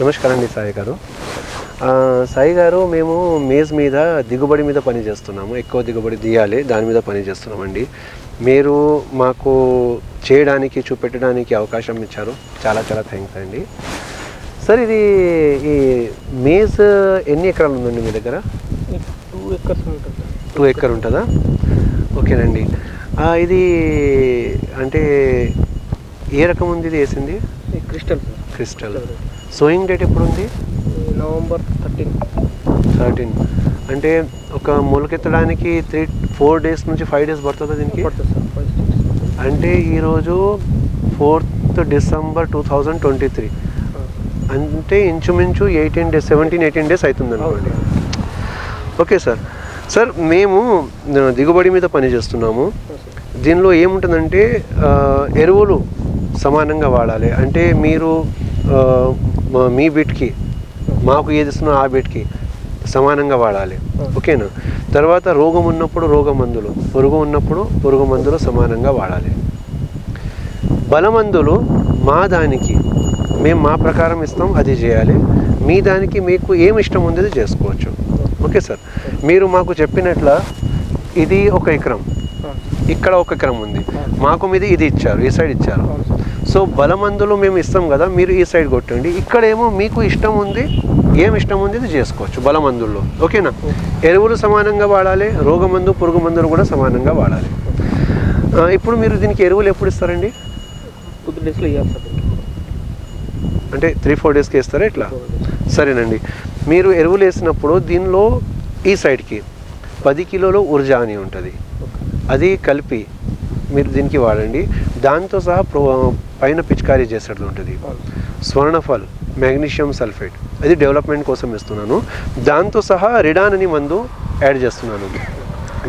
నమస్కారం అండి సాయి గారు. సాయి గారు మేము మేజ్ మీద దిగుబడి మీద పని చేస్తున్నాము. ఎక్కువ దిగుబడి తీయాలి దాని మీద పని చేస్తున్నామండి. మీరు మాకు చేయడానికి చూపెట్టడానికి అవకాశం ఇచ్చారు. చాలా చాలా థ్యాంక్స్ అండి. సార్ ఇది ఈ మేజ్ ఎన్ని ఎకరాలు ఉందండి మీ దగ్గర? టూ ఎకర్స్ ఉంటుంది టూ ఎకర్ ఉంటుందా? ఓకేనండి. ఇది అంటే ఏ రకం ఉంది ఇది వేసింది? Crystal crystal. సోయింగ్ డేట్ ఎప్పుడు ఉంది నవంబర్ థర్టీన్ థర్టీన్ అంటే ఒక మొలకెత్తడానికి త్రీ ఫోర్ డేస్ నుంచి ఫైవ్ డేస్ పడుతుందా దీనికి? అంటే ఈరోజు fourth December two thousand twenty three అంటే ఇంచుమించు eighteen days seventeen eighteen days అవుతుంది అనుకోండి ఓకే సార్. సార్ మేము దిగుబడి మీద పని చేస్తున్నాము. దీనిలో ఏముంటుందంటే ఎరువులు సమానంగా వాడాలి. అంటే మీరు మా- మీ బిట్కి మాకు ఏది ఇస్తున్నా ఆ బిట్కి సమానంగా వాడాలి. ఓకేనా? తర్వాత రోగం ఉన్నప్పుడు రోగ మందులు పురుగు ఉన్నప్పుడు పురుగు మందులు సమానంగా వాడాలి. బలమందులు మా దానికి మేము మా ప్రకారం ఇస్తాం అది చేయాలి. మీ దానికి మీకు ఏమి ఇష్టం ఉంది అది చేసుకోవచ్చు. Okay sir? మీరు మాకు చెప్పినట్ల ఇది ఒక ఎకరం. ఇక్కడ ఒక ఎకరం ఉంది. మాకు మీద ఇది ఇచ్చారు ఈ సైడ్ ఇచ్చారు. సో బలమందులు మేము ఇస్తాం కదా మీరు ఈ సైడ్ కొట్టండి. ఇక్కడేమో మీకు ఇష్టం ఉంది ఏం ఇష్టం ఉంది ఇది చేసుకోవచ్చు బలమందుల్లో. ఓకేనా? ఎరువులు సమానంగా వాడాలి రోగమందు పురుగు మందులు కూడా సమానంగా వాడాలి. ఇప్పుడు మీరు దీనికి ఎరువులు ఎప్పుడు ఇస్తారండి. అంటే త్రీ ఫోర్ డేస్కి ఇస్తారా ఇట్లా. సరేనండి. మీరు ఎరువులు వేసినప్పుడు దీనిలో ఈ సైడ్కి పది కిలోలు ఉర్జా అని ఉంటుంది అది కలిపి మీరు దీనికి వాడండి. దాంతో సహా ప్రో పైన పిచికారీ చేసేది ఉంటుంది. Swarnaphal magnesium sulphate. అది డెవలప్మెంట్ కోసం ఇస్తున్నాను దాంతో సహా రిడాన్ అని మందు యాడ్ చేస్తున్నాను.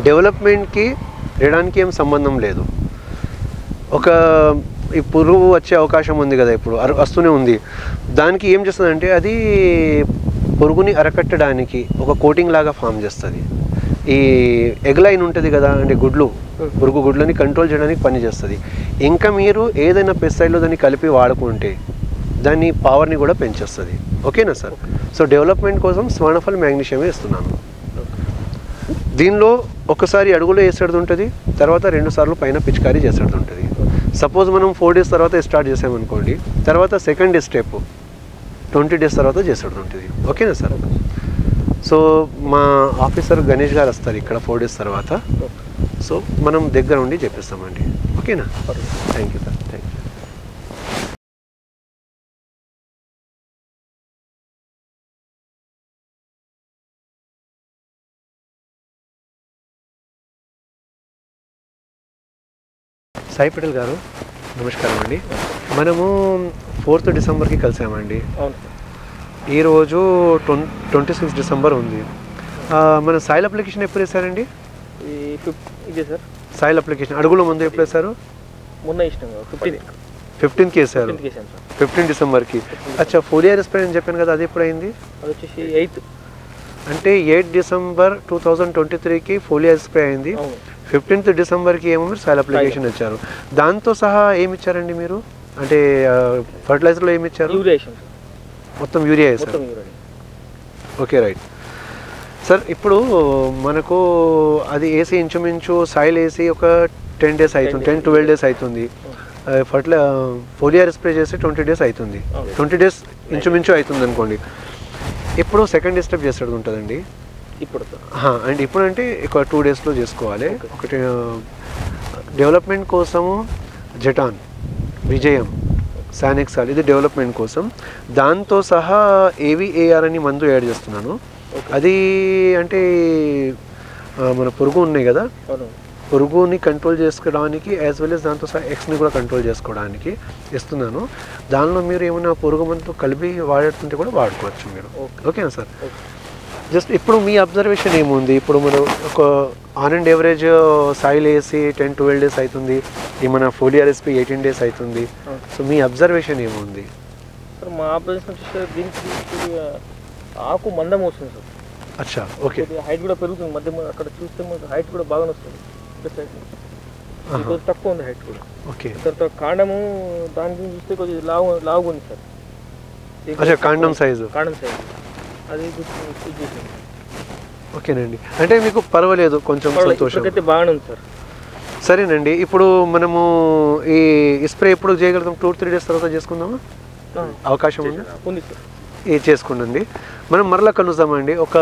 డెవలప్మెంట్కి రిడాన్కి ఏం సంబంధం లేదు. ఒక ఈ పురుగు వచ్చే అవకాశం ఉంది కదా ఇప్పుడు. వస్తూనే ఉంది. దానికి ఏం చేస్తుందంటే అది పురుగుని అరకట్టడానికి ఒక కోటింగ్ లాగా ఫామ్ చేస్తుంది. ఈ ఎగ్ లైన్ ఉంటుంది కదా అంటే గుడ్లు పురుగు గుడ్లని కంట్రోల్ చేయడానికి పనిచేస్తుంది ఇంకా మీరు ఏదైనా పెస్టిసైడ్లో దాన్ని కలిపి వాడుకుంటే దాని పవర్ని కూడా పెంచేస్తుంది. ఓకేనా సార్? సో డెవలప్మెంట్ కోసం స్వర్ణఫల్ మ్యాగ్నీషియమే ఇస్తున్నాను. దీనిలో ఒకసారి అడుగులో వేసేది ఉంటుంది? తర్వాత రెండు సార్లు పైన పిచికారీ చేసేది ఉంటుంది. సపోజ్ మనం ఫోర్ డేస్ తర్వాత స్టార్ట్ చేసామనుకోండి తర్వాత second day step twenty days తర్వాత చేసేది ఉంటుంది. ఓకేనా సార్? సో మా ఆఫీసర్ గణేష్ గారు వస్తారు ఇక్కడ ఫోర్ డేస్ తర్వాత. సో మనం దగ్గర ఉండి చెప్పిస్తామండి. ఓకేనా? Thank you sir. Thank you. Sai Patel గారు నమస్కారం అండి. మనము ఫోర్త్ డిసెంబర్కి కలిసామండి. అవును. ఈరోజు ట్వం ట్వంటీ సిక్స్ డిసెంబర్ ఉంది. మన సాయిల్ అప్లికేషన్ ఎప్పుడు వేశారండి? ఫిఫ్ ఇదే సార్. సాయిల్ అప్లికేషన్ అడుగుల ముందు ఎప్పుడు వేశారు? మొన్న ఇష్టం ఫిఫ్టీన్ ఫిఫ్టీన్కి వేశారు. ఫిఫ్టీన్కి వేసాను సార్. ఫిఫ్టీన్ డిసెంబర్కి. అచ్చా ఫోలియర్ స్ప్రే అని చెప్పాను కదా అది ఎప్పుడు అయింది? అది వచ్చేసి ఎయిత్. అంటే eight December two thousand twenty త్రీకి ఫోలియర్ స్ప్రే అయింది. ఫిఫ్టీన్త్ డిసెంబర్కి ఏమో మీరు సాయిల్ అప్లికేషన్ ఇచ్చారు. దాంతో సహా ఏమి ఇచ్చారండి మీరు? అంటే ఫర్టిలైజర్లో ఏమి ఇచ్చారు? మొత్తం యూరియా మొత్తం యూరియా. Okay right. సార్ ఇప్పుడు మనకు అది వేసి ఇంచుమించు సాయిల్ వేసి ఒక టెన్ డేస్ అవుతుంది టెన్ ట్వెల్వ్ డేస్ అవుతుంది. ఫర్టిలై ఫోలియర్ స్ప్రే చేసి ట్వంటీ డేస్ అవుతుంది. ట్వంటీ డేస్ ఇంచుమించు అవుతుంది అనుకోండి. ఇప్పుడు సెకండ్ స్టెప్ చేసేది ఉంటుందండి. ఇప్పుడు. సార్ అండ్ ఇప్పుడు అంటే ఒక టూ డేస్లో చేసుకోవాలి. ఒకటి డెవలప్మెంట్ కోసము జటాన్ విజయం. సానెక్సాల్ ఇది డెవలప్మెంట్ కోసం. దాంతో సహా ఏవిఏఆర్ అని మందు యాడ్ చేస్తున్నాను. అది అంటే మన పురుగు ఉన్నాయి కదా? పురుగుని కంట్రోల్ చేసుకోవడానికి యాజ్ వెల్ as దాంతో సహా ఎక్స్ని కూడా కంట్రోల్ చేసుకోవడానికి ఇస్తున్నాను. దానిలో మీరు ఏమైనా పురుగు మందుతో కలిపి వాడుతుంటే కూడా వాడుకోవచ్చు మీరు. ఓకేనా సార్? జస్ట్ ఇప్పుడు మీ అబ్జర్వేషన్ ఏముంది? ఇప్పుడు మనం ఒక ఆన్ అండ్ ఎవరేజ్ సాయిల్ వేసి టెన్ ట్వెల్వ్ డేస్ అవుతుంది ఈ మన ఫోలియర్ ఎస్పీ ఎయిటీన్ డేస్ అవుతుంది. సో మీ అబ్జర్వేషన్ ఏముంది? సార్ మా ఆపరేషన్ వచ్చేసి దీనికి కొద్దిగా ఆకు మందం వస్తుంది సార్. అచ్చా ఓకే. హైట్ కూడా పెరుగుతుంది. మధ్య అక్కడ చూస్తే మనకు హైట్ కూడా బాగానే వస్తుంది. కొద్దిగా తక్కువ ఉంది హైట్ కూడా. ఓకే. తర్వాత కాండము దాని గురించి చూస్తే కొద్దిగా లావు లావుగా ఉంది సార్. అచ్చా కాండం సైజు కాండం సైజ్ అది. ఓకేనండి. అంటే మీకు పర్వాలేదు కొంచెం సంతోషం. బాగానే ఉంది సార్. సరేనండి. ఇప్పుడు మనము ఈ స్ప్రే ఎప్పుడు చేయగలుగుతాం? టూ త్రీ డేస్ తర్వాత చేసుకుందామా? అవకాశం ఉంది? ఉంది సార్. ఇది మనం మరలా కలుద్దామండి ఒక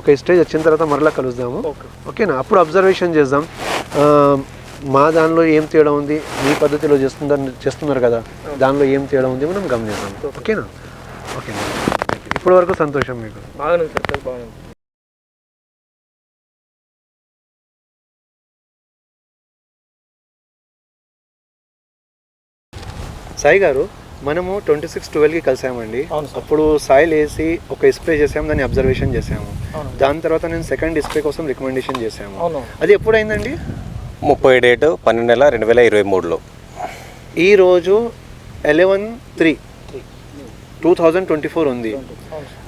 ఒక స్టేజ్ వచ్చిన తర్వాత మరలా కలుద్దాము. ఓకే. ఓకేనా? అప్పుడు అబ్జర్వేషన్ చేద్దాం. మా దానిలో ఏం తేడా ఉంది? మీ పద్ధతిలో చేస్తుందని చేస్తున్నారు కదా? దానిలో ఏం తేడా ఉంది? మనం గమనిద్దాం. ఓకేనా? ఓకేనా ఇప్పటి వరకు సంతోషం మీకు? బాగానే ఉంది సార్ సార్ బాగానే ఉంది. సాయి గారు మనము ట్వంటీ సిక్స్ ట్వెల్వ్కి కలిసామండి. అప్పుడు సాయిల్ వేసి ఒక స్ప్రే చేసాము దాన్ని అబ్జర్వేషన్ చేసాము. దాని తర్వాత నేను సెకండ్ స్ప్రే కోసం రికమెండేషన్ చేసాము. అవును. అది ఎప్పుడైందండి? ముప్పై డేటు పన్నెండు నెల రెండు వేల ఇరవై మూడులో. ఈరోజు eleven three two thousand twenty four ఉంది.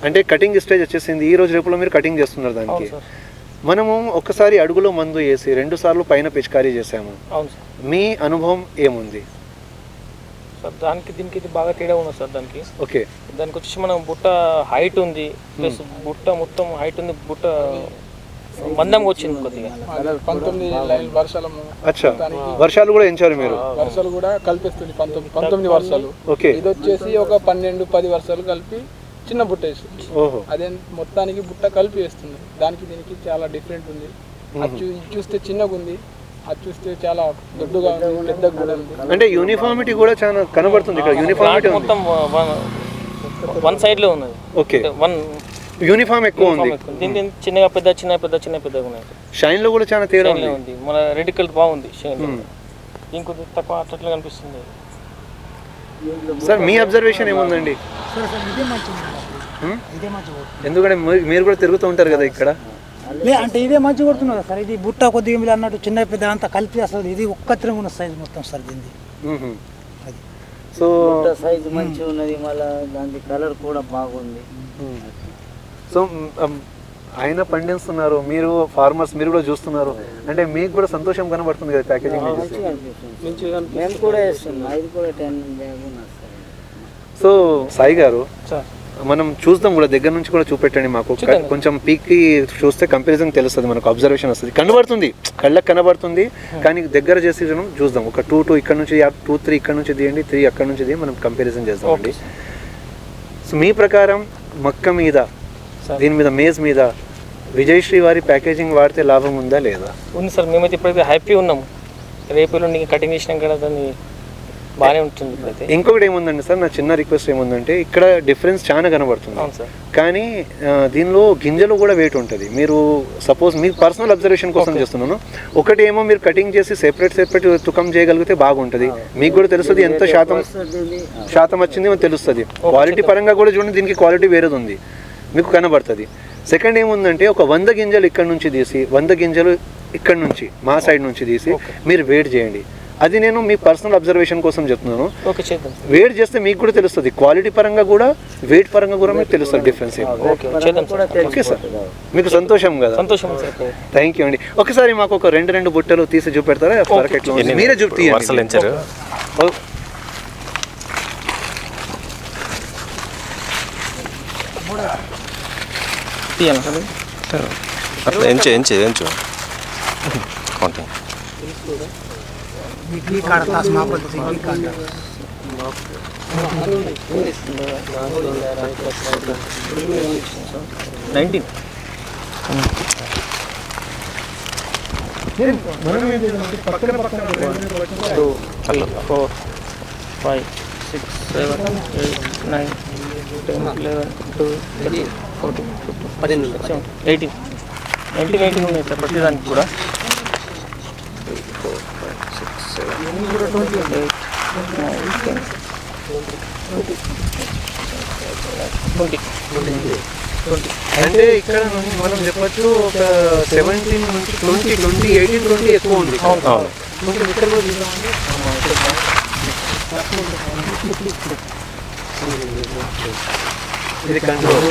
అంటే కటింగ్ స్టేజ్ వచ్చేసింది. ఈ రోజు రేపులో మీరు కటింగ్ చేస్తున్నారు దానికి. మనము ఒక్కసారి అడుగులో మందు వేసి రెండు సార్లు పైన పిచికారీ చేసాము మీ అనుభవం ఏముంది? సార్ దానికి దీనికి ఇది బాగా తేడా ఉన్నది సార్ దానికి. ఓకే. దానికి వచ్చేసి మనం బుట్ట హైట్ ఉంది. ప్లస్ బుట్ట మొత్తం హైట్ ఉంది. బుట్ట మందంగా వచ్చింది కొద్దిగా. పంతొమ్మిది లైన్ వర్షాలము. అచ్చా. వర్షాలు కూడా ఎంచారు మీరు? వర్షాలు కూడా కలిపిస్తుంది పంతొమ్మిది పంతొమ్మిది వర్షాలు. ఓకే. ఇది వచ్చేసి ఒక పన్నెండు పది వర్షాలు కలిపి చిన్న బుట్ట వేస్తుంది ఓహో. అదే మొత్తానికి బుట్ట కలిపి వేస్తుంది. దానికి దీనికి చాలా డిఫరెంట్ ఉంది. అది చూస్తే చిన్నగా ఉంది. అది చూస్తే చాలా దొడ్డుగా ఉంది పెద్దగా కూడా ఉంది. అంటే యూనిఫామిటీ కూడా చాలా కనబడుతుంది ఇక్కడ. యూనిఫామిటీ ఉంది. మొత్తం వన్ సైడ్లో ఉన్నది. ఓకే. వన్ యూనిఫామ్ ఎక్కువ ఉంది. దీని చిన్నగా పెద్ద చిన్న పెద్ద చిన్న పెద్దగా ఉన్నాయి. షైన్లో కూడా చాలా తేడా షైన్ ఉంది. మన రెడ్ కలర్ బాగుంది షైన్ ఇంకొద్ది తక్కువ అట్లా కనిపిస్తుంది. సార్ మీ అబ్జర్వేషన్ ఏముందండి? సార్ సార్ ఇదే మంచిగా హ్మ్? ఇదే మంచిగా కొడుతుంది ఎందుకంటే మీరు- కూడా తిరుగుతూ ఉంటారు కదా ఇక్కడ? లే అంటే ఇదే మంచిగా కొడుతున్నారు సార్. ఇది బుట్ట కొద్దిగా మీరు అన్నట్టు చిన్న పెద్ద అంతా కలిపి అసలు ఇది ఒక్క తిరుగున్న సైజ్ మొత్తం సార్ దీన్ని. సో సైజ్ మంచిగా ఉన్నది మళ్ళీ దాని కలర్ కూడా బాగుంది. సో ఆయన పండిస్తున్నారు మీరు ఫార్మర్స్ మీరు కూడా చూస్తున్నారు. అంటే మీకు కూడా సంతోషం కనబడుతుంది కదా ప్యాకేజింగ్ మేము కూడా టెన్ సో సాయి గారు మనం చూద్దాం కూడా దగ్గర నుంచి కూడా చూపెట్టండి మాకు. కొంచెం పీక్కి చూస్తే కంపారిజన్ తెలుస్తుంది మనకు అబ్జర్వేషన్ వస్తుంది. కనబడుతుంది కళ్ళకి కనబడుతుంది కానీ దగ్గర చేసి మనం చూద్దాం. ఒక టూ టూ ఇక్కడ నుంచి టూ త్రీ ఇక్కడ నుంచి తీయండి త్రీ అక్కడ నుంచి తీయండి మనం కంపారిజన్ చేద్దాం అండి సో మీ ప్రకారం మక్క మీద. దీని మీద మేజ్ మీద విజయశ్రీ వారి ప్యాకేజింగ్ వాడితే లాభం ఉందా లేదా? ఉంది సార్ మేమైతే ఇప్పుడైతే హ్యాపీ ఉన్నాము. రేపు ఎల్లుండి కటింగ్ చేసినాం కదా దాన్ని బాగానే ఉంటుంది ఇప్పుడైతే. ఇంకొకటి ఏముందండి సార్ నా చిన్న రిక్వెస్ట్ ఏముందంటే ఇక్కడ డిఫరెన్స్ చాలా కనబడుతుంది. అవును సార్. కానీ ఆ, దీనిలో గింజలు కూడా వెయిట్ ఉంటుంది. మీరు సపోజ్ మీ పర్సనల్ అబ్జర్వేషన్ కోసం చేస్తున్నాను. ఒకటి ఏమో మీరు కటింగ్ చేసి సెపరేట్ సెపరేట్ తుకం చేయగలిగితే బాగుంటుంది. మీకు కూడా తెలుస్తుంది ఎంత శాతం శాతం వచ్చింది తెలుస్తుంది. క్వాలిటీ పరంగా కూడా చూడండి దీనికి క్వాలిటీ వేరేది ఉంది. మీకు కనబడుతుంది. సెకండ్ ఏముందంటే ఒక వంద గింజలు ఇక్కడ నుంచి తీసి వంద గింజలు ఇక్కడ నుంచి మా సైడ్ నుంచి తీసి మీరు వెయిట్ చేయండి. అది నేను మీ పర్సనల్ అబ్జర్వేషన్ కోసం చెప్తున్నాను. ఓకే చేద్దాం. వెయిట్ చేస్తే మీకు కూడా తెలుస్తుంది. క్వాలిటీ పరంగా కూడా వెయిట్ పరంగా కూడా మీకు తెలుస్తుంది డిఫరెన్స్ ఓకే చేద్దాం సార్. ఓకే సార్ మీకు సంతోషం కదా? సంతోషం సార్. థ్యాంక్ యూ అండి. ఒకసారి మాకు ఒక రెండు రెండు బుట్టలు తీసి చూపెడతారా? మీరే చూపి వరుసలు ఎంచారు తీయాలి. సార్ అట్లా ఎంచు ఎంచు ఎంచు. కౌంటింగ్ ఈ కాడ తాసు మా పద్ధతి ఈ కాడ nineteen two four five six seven eight nine ten eleven twelve thirteen fourteen పదిహేను ఎయిటీన్. ఉన్నాయి సార్ ప్రతిదానికి కూడా. అంటే ఇక్కడ నుండి మనం చెప్పొచ్చు ఒక సెవెంటీన్ నుంచి ట్వంటీ ట్వంటీ ఎయిటీన్ ట్వంటీ ఎక్కువ ఉంది. కొంచెం ఇక్కడ. ఇది కంట్రోల్.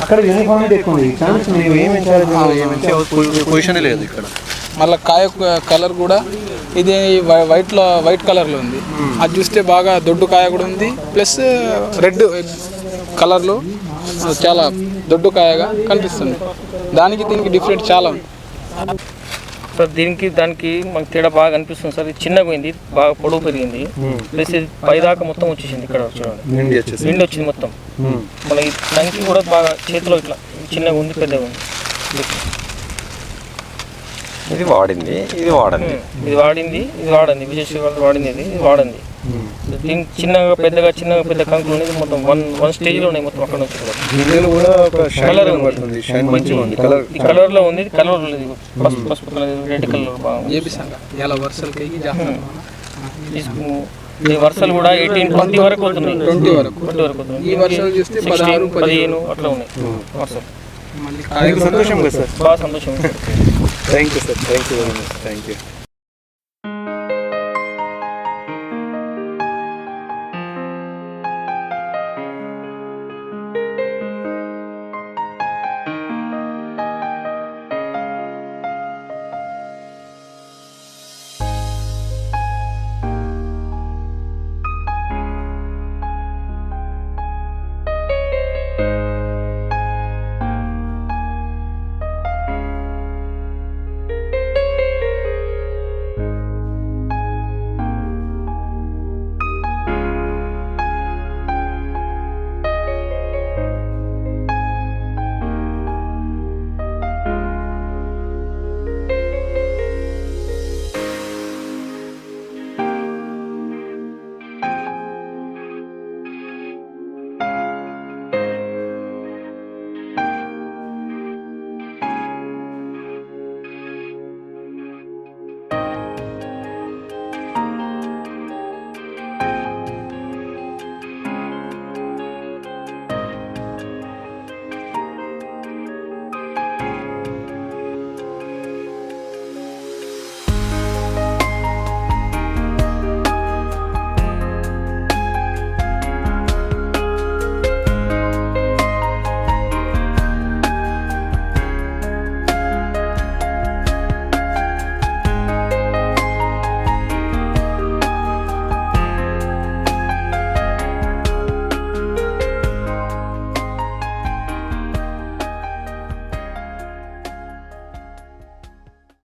అక్కడ యూనిఫామిటీ ఎక్కువ ఉంది. ఛాన్స్ మేము ఏమి పొజిషన్ లేదు ఇక్కడ. మళ్ళీ కాయ కలర్ కూడా ఇది వైట్లో వైట్ కలర్లో ఉంది. అది చూస్తే బాగా దొడ్డు కాయ కూడా ఉంది. ప్లస్ రెడ్ కలర్లో చాలా దొడ్డు కాయగా కనిపిస్తుంది. దానికి దీనికి డిఫరెంట్ చాలా ఉంది. సార్ దీనికి దానికి మనకి తేడా బాగా అనిపిస్తుంది సార్. ఇది చిన్నగా పోయింది బాగా పొడవు పెరిగింది. ప్లస్ ఇది పైదాకా మొత్తం వచ్చేసింది ఇక్కడ చూడండి. నిండి వచ్చింది మొత్తం. మళ్ళీ ఈ టంకి కూడా బాగా చేతిలో ఇట్లా చిన్నగా ఉంది పెద్దగా ఉంది. ఇది వాడింది ఇది వాడండి. ఇది వాడింది ఇది వాడింది విశేష వాడింది ఇది ఇది వాడింది దీనికి చిన్నగా పెద్దగా చిన్నగా పెద్ద కంకులు ఇది మొత్తం వన్ వన్ స్టేజ్లో ఉన్నాయి మొత్తం అక్కడ నుంచి కూడా. గింజలు కూడా ఒక కలర్ షైన్ పడుతుంది షైన్ మంచిగా ఉంది. కలర్ ఈ కలర్లో ఉంది కలర్ లేదు. పసుపు పసుపు కలర్ రెడ్ కలర్ బాగుంది కేకి తీసుకు ఈ వర్షాలు కూడా ఎయిటీన్ ట్వంటీ వరకు అవుతున్నాయి ట్వంటీ వరకు. ట్వంటీ వరకు ఈ వర్షాలు చూస్తే 16, పదహారు పదిహేను అట్లా ఉన్నాయి వర్షాలు సంతోషం కదా సార్? బాగా సంతోషం. Thank you sir thank you very much thank you